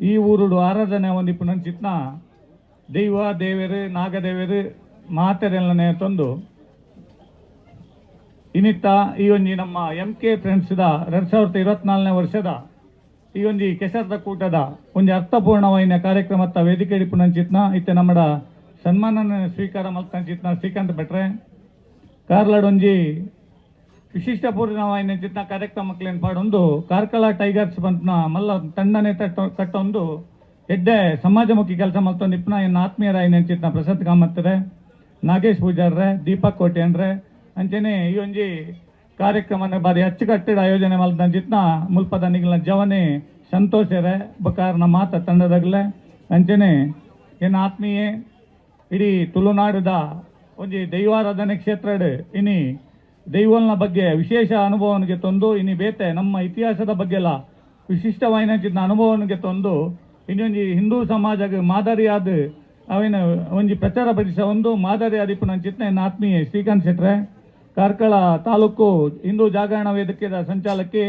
ಈ ಊರುಡು ಆರಾಧನೆ ಒಂದಿಪ್ಪು ನಂಚಿತ್ನ ದೈವ, ದೇವರು, ನಾಗದೇವರು, ಮಾತೆರೆಲ್ಲನೆ ತಂದು ಇನ್ನಿತ್ತ ಈ ಒಂಜಿ ನಮ್ಮ ಎಂ ಕೆ ಫ್ರೆಂಡ್ಸ್ದ ಎರಡ್ ಸಾವಿರದ ಇಪ್ಪತ್ನಾಲ್ಕನೇ ವರ್ಷದ ಈ ಒಂಜಿ ಕೆಸರದ ಕೂಟದ ಒಂಜಿ ಅರ್ಥಪೂರ್ಣವಾಯಿನ ಕಾರ್ಯಕ್ರಮದ ವೇದಿಕೆ ಇಡಿಪು ನಂಚಿತ್ನ ಇತ್ತೆ ನಮ್ಮಡ ಸನ್ಮಾನ ಸ್ವೀಕಾರ ಮಲ್ತಂಚಿತ್ನ ಶ್ರೀಕಾಂತ್ ಭಟ್ರೆ. ಕಾರ್ಲಾಡ್ ಒಂಜಿ ವಿಶಿಷ್ಟಪೂರ್ಣವಾಯಿನ ಕಾರ್ಯಕ್ರಮ ಕಾರ್ಯಕ್ರಮಕ್ಲೇನು ಪಾಡೊಂದು, ಕಾರ್ಕಳ ಟೈಗರ್ಸ್ ಬಂತ್ನ ಮಲ್ಲ ತಂಡನೆ ತಟ್ಟ, ಕಟ್ಟೊಂದು ಎಡ್ಡೆ ಸಮಾಜಮುಖಿ ಕೆಲಸ ಮಲ್ತೊಂದು ಇಪ್ಪನ ಎನ್ನ ಆತ್ಮೀಯರಾಯಿನ ಚಿತ್ನ ಪ್ರಸಾದ್ ಕಾಮತ್ತರೆ, ನಾಗೇಶ್ ಪೂಜಾರ್ರೆ, ದೀಪಕ್ ಕೋಟೆನ್ರೆ ಅಂಚನೆ ಈ ಒಂಜಿ ಕಾರ್ಯಕ್ರಮನ ಬಾರಿ ಅಚ್ಚುಕಟ್ಟಿದ ಆಯೋಜನೆ ಮಲ್ತ ಚಿತ್ನ ಮುಲ್ಪದ ನಿಗಲ ಜವನೆ ಸಂತೋಷರೆ ಬಕಾರ್ನ ಮಾತ ತಂಡದಾಗಲೆ, ಅಂಚನೆ ಏನು ಆತ್ಮೀಯೆ, ಇಡೀ ತುಳುನಾಡುದ ಒಂಜಿ ದೈವಾರಾಧನೆ ಕ್ಷೇತ್ರಡ್, ಇನಿ ದೈವಲ್ನ ಬಗ್ಗೆ ವಿಶೇಷ ಅನುಭವನಿಗೆ ತಂದು ಇನಿ ಬೇತೆ ನಮ್ಮ ಇತಿಹಾಸದ ಬಗ್ಗೆ ಎಲ್ಲ ವಿಶಿಷ್ಟವಾಯಿನ ಅನುಭವನಿಗೆ ತಂದು ಇನ್ನೊಂದು ಹಿಂದೂ ಸಮಾಜಕ್ಕೆ ಮಾದರಿಯಾದ ಅವಿನ ಒಂಜಿ ಪ್ರಚಾರ ಪಡಿಸ ಒಂದು ಮಾದರಿ ಆದಿಪ್ಪು ನನ್ನ ಚಿತ್ನ ಎನ್ನ ಆತ್ಮೀಯ ಶ್ರೀಕಾಂತ್ ಶೆಟ್ರೆ, ಕಾರ್ಕಳ ತಾಲೂಕು ಹಿಂದೂ ಜಾಗರಣ ವೇದಿಕೆಯ ಸಂಚಾಲಕಿ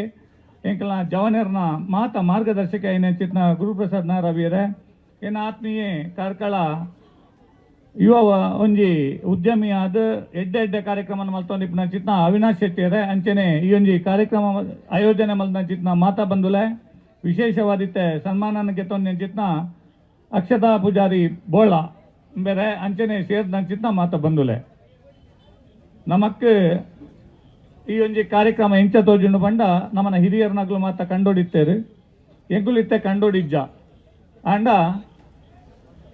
ಎಂಕಲ ಜವನೇರ್ನ ಮಾತ ಮಾರ್ಗದರ್ಶಕ ಏನೇ ಚಿತ್ನ ಗುರುಪ್ರಸಾದ್ ನಾರವಿಯರೆ ಏನು ಆತ್ಮೀಯ ಕಾರ್ಕಳ ಯುವ ಒಂಜಿ ಉದ್ಯಮಿ ಆದ ಎಡ್ಡೆ ಎಡ್ಡೆ ಕಾರ್ಯಕ್ರಮ ಮಲ್ತೊಂದಿಪ್ಪನ ಚಿತ್ನ ಅವಿನಾಶ್ ಶೆಟ್ಟಿಯರೆ ಅಂಚನೆ ಈ ಒಂಜಿ ಕಾರ್ಯಕ್ರಮ ಆಯೋಜನೆ ಮಲ್ತ ಚಿತ್ನ ಮಾತಾ ಬಂದುಲೆ ವಿಶೇಷವಾದಿತ್ತೆ ಸನ್ಮಾನ ಗೆತ್ತೊಂದಿನ ಚಿತ್ನ ಅಕ್ಷತಾ ಪೂಜಾರಿ ಬೋಳ ಬೇರೆ ಅಂಚನೆ ಸೇರಿದ ಚಿತ್ನ ಮಾತಾ ಬಂದುಲೆ ನಮಕ್ ಈ ಒಂಜಿ ಕಾರ್ಯಕ್ರಮ ಎಂಚ ತೋಜುಂಡು ಬಂಡ ನಮ್ಮನ ಹಿರಿಯರ್ನಗ್ಲು ಮಾತ ಕಂಡೋಡಿತ್ತೇರು. ಎಂಕುಲಿತ್ತೆ ಕಂಡೋಡಿಜ್ಜ. ಅಂಡ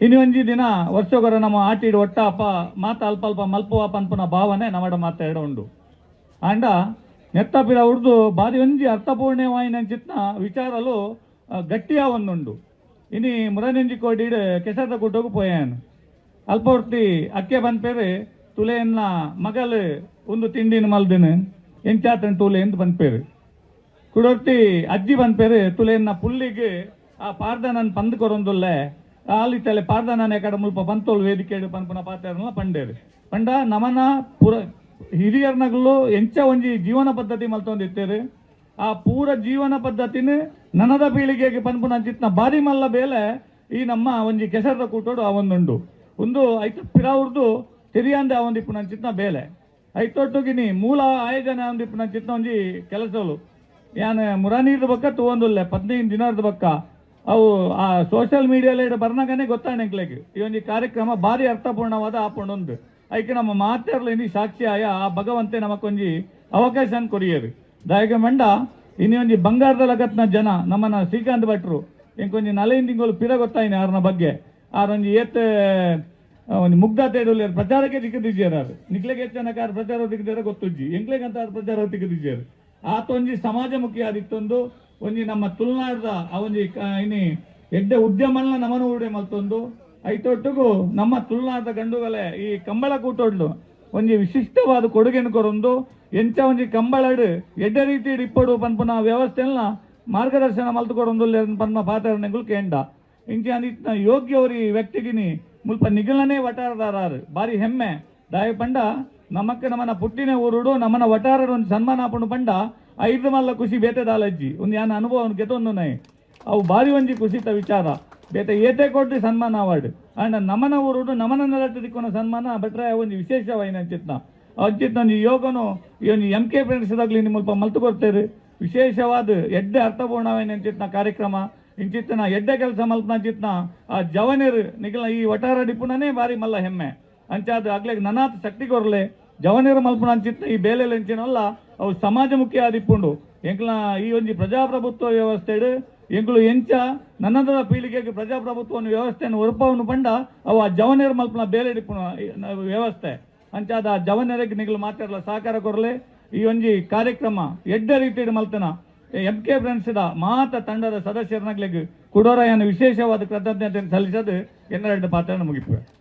ಇನ್ನು ಒಂಜಿ ದಿನ ವರ್ಷಗೊರ ನಮ್ಮ ಆಟಿಡ್ ಒಟ್ಟ ಅಪ್ಪ ಮಾತ ಅಲ್ಪ ಅಲ್ಪ ಮಲ್ಪುವ ಪನ್ಪುನ ಭಾವನೆ ನಮ್ಮಡ ಮಾತ ಎಡ ಉಂಡು. ಅಂಡ ನೆತ್ತಪಿರ ಉರ್ದು ಬಾರಿ ಒಂಜಿ ಅರ್ಥಪೂರ್ಣವಾಯಿನ ಚಿತ್ನ ವಿಚಾರಲು ಗಟ್ಟಿಯ ಇನಿ ಮುರನೆಂಜಿ ಕೋಡಿ ಕೆಸದ ಕುಟ್ಟೋಗು ಪೋಯಾನು. ಅಲ್ಪ ಹೊರ್ತಿ ಅಕ್ಕೆ ಪೇರೆ ತುಲೆಯನ್ನ ಮಗಲ್ ಒಂದು ತಿಂಡಿನ ಮಲ್ದಿನ ಎಂಚಾತನ ತುಲೆ ಎಂದು ಬಂದ್ಪೇರು ಕುಡೊರ್ತಿ ಅಜ್ಜಿ ಬಂದ್ಪೇರು ತುಲೆಯನ್ನ ಪುಲ್ಲಿಗೆ ಆ ಪಾರ್ದನನ್ ಪಂದ್ ಕೊರೊಂದುಲ್ಲೆ. ಅಲ್ಲಿ ತಲೆ ಪಾರ್ದಾ ನಾನು ಯಾಕಡೆ ಮುಲ್ಪ ಪಂತೋಳು ವೇದಿಕೆ ಪನ್ಪುನ ಪಾತ್ರ ಪಂಡೇರು. ಪಂಡ ನಮನ ಪುರ ಹಿರಿಯರ್ನಗಲು ಎಂಚ ಒಂಜಿ ಜೀವನ ಪದ್ಧತಿ ಮಲ್ತೊಂದಿತ್ತೇರು ಆ ಪೂರ ಜೀವನ ಪದ್ಧತಿನ ನನದ ಪೀಳಿಗೆಗೆ ಪನ್ಪುನ ಚಿತ್ನ ಬಾರಿ ಮಲ್ಲ ಬೇಲೆ ಈ ನಮ್ಮ ಒಂಜಿ ಕೆಸರದ ಕೂಟೋಡು ಆ ಒಂದುಂಡು. ಒಂದು ಐತ ಪಿರಾವ್ರದು ತಿರಿಯಾಂದೆ ಆ ಒಂದಿಪ್ಪು ನನ್ನ ಚಿತ್ನ ಬೇಲೆ. ಐತೊಟ್ಟುಗಿನಿ ಮೂಲ ಆಯೋಜನೆ ಒಂದಿಪ್ಪು ನನ್ನ ಚಿತ್ನ ಒಂಜಿ ಕೆಲಸಗಳು ಯಾನ್ ಮುರಾನೀರ್ದ ಬಕ್ಕ ತಗೊಂದುಲ್ಲೆ ಪದ್ನೈದು ದಿನದ ಬಕ್ಕ. ಅವು, ಆ ಸೋಷಿಯಲ್ ಮೀಡಿಯಾಲಿ ಬರ್ನಾಗನೇ ಗೊತ್ತಾಣೆಂಕ್ಲೆಗ್ ಈ ಒಂದು ಕಾರ್ಯಕ್ರಮ ಭಾರಿ ಅರ್ಥಪೂರ್ಣವಾದ ಆಪುಂಡೊಂದು ಐಕೆ ನಮ್ಮ ಮಾತಾಡಲು ಇನಿ ಸಾಕ್ಷಿ ಆಯ ಆ ಭಗವಂತೆ ನಮಕೊಂಜಿ ಅವಕಾಶ ಕೊರಿಯರು. ದಾಯಕ ಮಂಡ ಇನಿ ಒಂಜಿ ಬಂಗಾರದ ಲಗತ್ನ ಜನ, ನಮ್ಮನ್ನ ಶ್ರೀಕಾಂತ್ ಭಟ್ರು ಎಂಕೊಂಜಿ ತಿಂಗಳು ಪಿರ ಗೊತ್ತಾಯಿನ ಅವ್ರನ್ನ ಬಗ್ಗೆ. ಆರೊಂಜಿ ಏತ್ ಒಂದು ಮುಗ್ಧ ತೇಡುಲ್ಲ ಪ್ರಚಾರಕ್ಕೆ ನಿಕ್ಲೆಗೆ ಅದು ನಿಕ್ಲೆಗೆ ಹೆಚ್ಚನಕಾರ ಪ್ರಚಾರ ದಿಕ್ಕದಾರ ಗೊತ್ತುಜ್ಜಿ. ಎಂಕ್ಲೆಗಂತ ಅವ್ರ ಪ್ರಚಾರ ದಿಕ್ಕದಿಜ್ಜಾರು ಆತೊಂಜಿ ಸಮಾಜಮುಖಿಯಾದಿತ್ತೊಂದು, ಒಂಜಿ ನಮ್ಮ ತುಳುನಾಡದ ಆ ಒಂಜಿ ಕ- ಇನಿ ಎಡ್ಡೆ ಉದ್ಯಮನ ನಮನ ಉಡೆ ಮಲ್ತೊಂದು. ಐತೊಟ್ಟುಗು ನಮ್ಮ ತುಳುನಾಡದ ಗಂಡುಗಲೆ ಈ ಕಂಬಳ ಕೂಟೋಡ್ಲು ಒಂಜಿ ವಿಶಿಷ್ಟವಾದ ಕೊಡುಗೆನ ಕೊರೊಂದು ಎಂಚ ಒಂಜಿ ಕಂಬಳಡ್ ಎಡ್ಡೆ ರೀತಿ ಇಪ್ಪಡು ಪನ್ಪುನ ವ್ಯವಸ್ಥೆನ ಮಾರ್ಗದರ್ಶನ ಮಲ್ತುಕೊಡೊಂದು ಪನ್ಮ ಪಾತ್ರನೆಗಳು ಕೇಂಡ ಇಂಚ ಯೋಗ್ಯವರು ಈ ವ್ಯಕ್ತಿಗಿನಿ ಮುಲ್ಪ ನಿಗಲನೆ ವಟಾರದಾರಾರು ಬಾರಿ ಹೆಮ್ಮೆ. ದಾಯ ಪಂಡ ನಮಕ್ಕೆ ನಮ್ಮನ ಪುಟ್ಟಿನ ಊರುಡು ನಮ್ಮನ ವಟಾರರ ಒಂದು ಸನ್ಮಾನ ಹಾಕೊಂಡು ಪಂಡ ಐದು ಮಲ್ಲ ಖುಷಿ ಬೇತೆ ದಾಲಜ್ಜಿ. ಒಂದು ಯಾನ ಅನುಭವ ಅವ್ನು ನೈ ಅವು ಬಾರಿ ಒಂಜಿ ಖುಷಿತ ವಿಚಾರ. ಬೇತೆ ಏತೆ ಕೊಟ್ಟು ಸನ್ಮಾನ ಅವಾರ್ಡ್. ಅಂಡ್ ನಮನ ಊರುಡು ನಮನ ನೆಲಟ್ಟು ದಿಕ್ಕೊನ ಸನ್ಮಾನ ಬಿಟ್ರೆ ಒಂದು ವಿಶೇಷವಾಯಿನ ಅಂಚಿತ್ನ. ಅಂಚಿತ್ನ ಒಂಜಿ ಯೋಗನು ಇವನು ಎಂ ಕೆ ಫ್ರೆಂಡ್ಸ್ದಾಗ್ಲಿ ನಿಮ್ಮ ಮಲ್ತು ಕೊಡ್ತೇರು ವಿಶೇಷವಾದ ಎಡ್ಡೆ ಅರ್ಥಪೂರ್ಣವಾಯಿನ ಅಂಚಿತ್ನ ಕಾರ್ಯಕ್ರಮ. ಇಂಚಿತ್ತನ ಎಡ್ಡೆ ಕೆಲಸ ಮಲ್ಪನ ಚಿತ್ನ ಆ ಜವನೇರು ನಿಗಲ ಈ ವಟಾರ ಡಿಪುಣನೇ ಬಾರಿ ಮಲ್ಲ ಹೆಮ್ಮೆ. ಅಂಚಾದ ಆಗ್ಲೇ ನನಾತ್ ಶಕ್ತಿ ಕೊರ್ಲೆ. ಜವನೇರು ಮಲ್ಪನ ಅಂಚಿತ್ತ ಈ ಬೇಲೆಲ್ ಎಂಚಿನಲ್ಲ ಅವು ಮುಖ್ಯ ಆದಿಪ್ಪುಂಡು. ಎಂಕ್ಲ, ಈ ಒಂಜಿ ಪ್ರಜಾಪ್ರಭುತ್ವ ವ್ಯವಸ್ಥೆಡು ಎಂಕ್ಲು ಎಂಚ ನನ್ನದ ಪೀಳಿಗೆಗೆ ಪ್ರಜಾಪ್ರಭುತ್ವವನ್ನು, ವ್ಯವಸ್ಥೆಯನ್ನು ಒರಪವನ್ನು ಪಂಡ, ಅವು ಆ ಜವನೇರು ಮಲ್ಪನ ಬೇಲೆ ವ್ಯವಸ್ಥೆ ವ್ಯವಸ್ಥೆ. ಅಂಚಾದ ಆ ಜವನೇರಿಗೆ ನಿಗಲು ಮಾತಾಡಲ ಸಹಕಾರ ಕೊರಲೆ ಈ ಒಂಜಿ ಕಾರ್ಯಕ್ರಮ, ಎಡ್ಡ ರೀತಿಯ ಮಲ್ತನ, ಎಂ ಕೆ ಫ್ರೆಂಡ್ಸ್ದ ಮಾತ ತಂಡದ ಸದಸ್ಯರನಾಗ್ಲಿಗೆ ಏನು ವಿಶೇಷವಾದ ಕೃತಜ್ಞತೆಯನ್ನು ಸಲ್ಲಿಸದು ಎನ್ನೆರಡು ಪಾತ್ರ ಮುಗಿಪುವೆ.